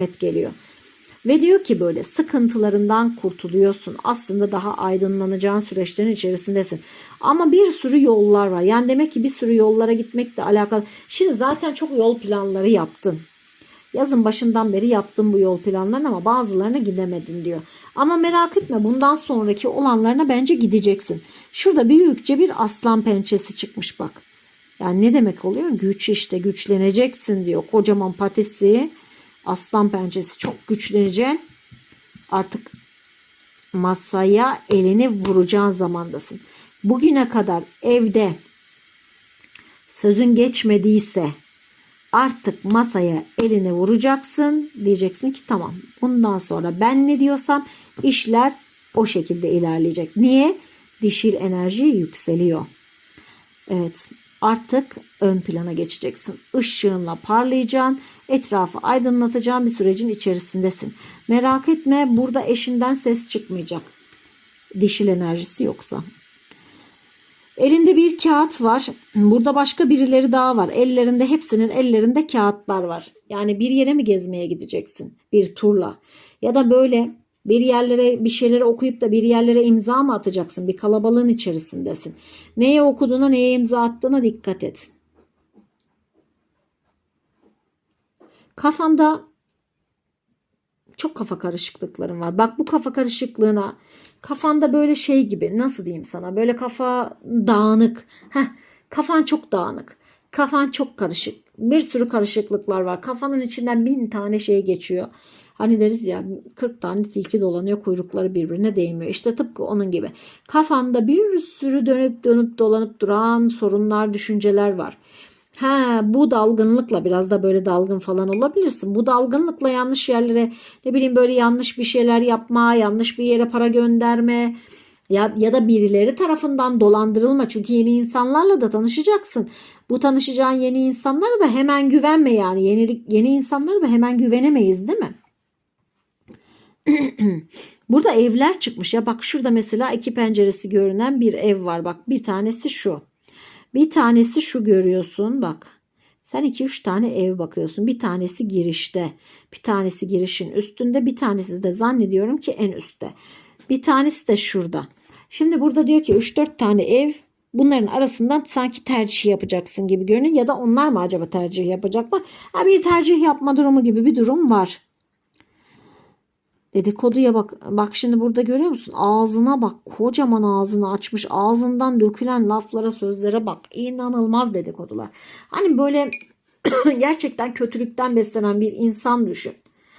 hikmet geliyor. Ve diyor ki böyle sıkıntılarından kurtuluyorsun. Aslında daha aydınlanacağın süreçlerin içerisindesin. Ama bir sürü yollar var. Yani demek ki bir sürü yollara gitmekle alakalı. Şimdi zaten çok yol planları yaptın. Yazın başından beri yaptın bu yol planlarını ama bazılarına gidemedin diyor. Ama merak etme bundan sonraki olanlarına bence gideceksin. Şurada büyükçe bir aslan pençesi çıkmış bak. Yani ne demek oluyor? Güç işte güçleneceksin diyor. Kocaman patisi, aslan pençesi çok güçleneceksin. Artık masaya elini vuracağın zamandasın. Bugüne kadar evde sözün geçmediyse artık masaya elini vuracaksın. Diyeceksin ki tamam bundan sonra ben ne diyorsam işler o şekilde ilerleyecek. Niye? Dişil enerji yükseliyor. Evet artık ön plana geçeceksin. Işığınla parlayacaksın. Etrafı aydınlatacağın bir sürecin içerisindesin. Merak etme burada eşinden ses çıkmayacak. Dişil enerjisi yoksa. Elinde bir kağıt var. Burada başka birileri daha var. Ellerinde hepsinin ellerinde kağıtlar var. Yani bir yere mi gezmeye gideceksin? Bir turla. Ya da böyle bir yerlere bir şeyleri okuyup da bir yerlere imza mı atacaksın? Bir kalabalığın içerisindesin. Neye okuduğuna neye imza attığına dikkat et. Kafanda çok kafa karışıklıkların var. Bak bu kafa karışıklığına kafanda böyle şey gibi nasıl diyeyim sana böyle kafa dağınık. Heh, kafan çok dağınık. Kafan çok karışık. Bir sürü karışıklıklar var. Kafanın içinden bin tane şey geçiyor. Hani deriz ya 40 tane tilki dolanıyor kuyrukları birbirine değmiyor. İşte tıpkı onun gibi. Kafanda bir sürü dönüp dönüp dolanıp duran sorunlar, düşünceler var. Ha bu dalgınlıkla biraz da böyle dalgın falan olabilirsin. Bu dalgınlıkla yanlış yerlere ne bileyim böyle yanlış bir şeyler yapma, yanlış bir yere para gönderme ya, ya da birileri tarafından dolandırılma. Çünkü yeni insanlarla da tanışacaksın. Bu tanışacağın yeni insanlara da hemen güvenme yani. Yeni, yeni insanlara da hemen güvenemeyiz değil mi? Burada evler çıkmış ya bak şurada mesela iki penceresi görünen bir ev var. Bak bir tanesi şu. Bir tanesi şu görüyorsun bak. Sen 2-3 tane ev bakıyorsun. Bir tanesi girişte. Bir tanesi girişin üstünde. Bir tanesi de zannediyorum ki en üstte. Bir tanesi de şurada. Şimdi burada diyor ki 3-4 tane ev bunların arasından sanki tercih yapacaksın gibi görünüyor. Ya da onlar mı acaba tercih yapacaklar? Ha, bir tercih yapma durumu gibi bir durum var. Dedikoduya bak. Bak şimdi burada görüyor musun? Ağzına bak. Kocaman ağzını açmış. Ağzından dökülen laflara, sözlere bak. İnanılmaz dedikodular. Hani böyle gerçekten kötülükten beslenen bir insan düşün.